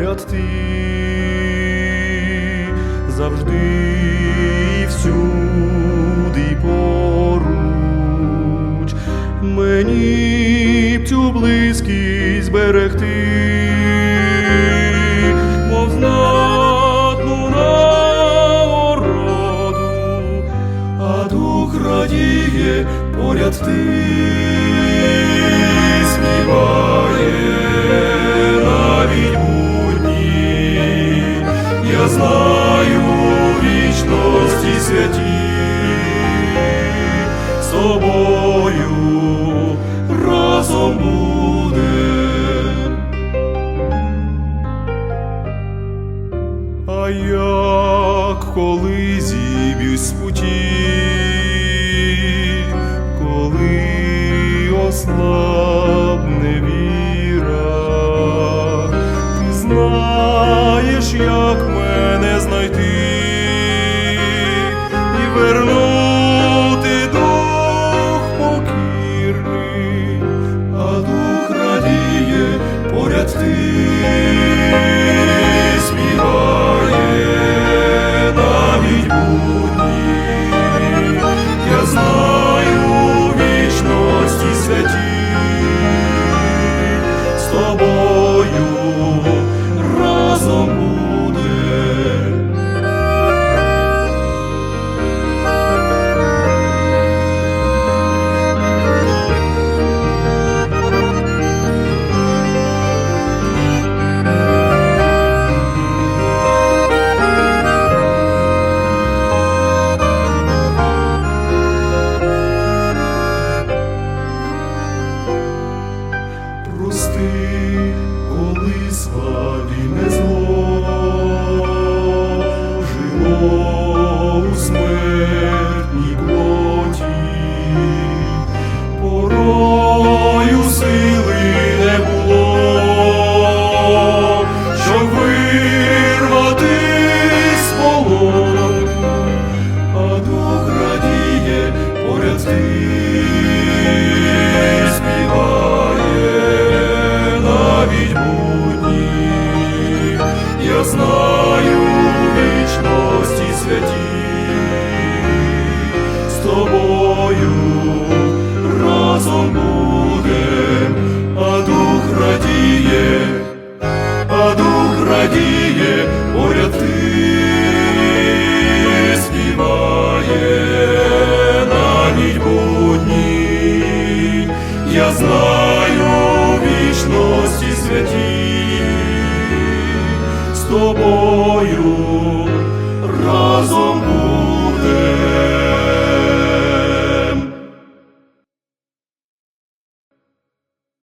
поряд ти. Завжди і всюди поруч, мені б цю близькість зберегти, мов нагороду, а дух радіє поряд ти знаю вічності святі. З тобою разом будем. А як коли зіб'юсь з путі, коли ослабне віра, ти знаєш, як мене знайти і вернути дух покірний, а дух радіє поряд ти коли Я знаю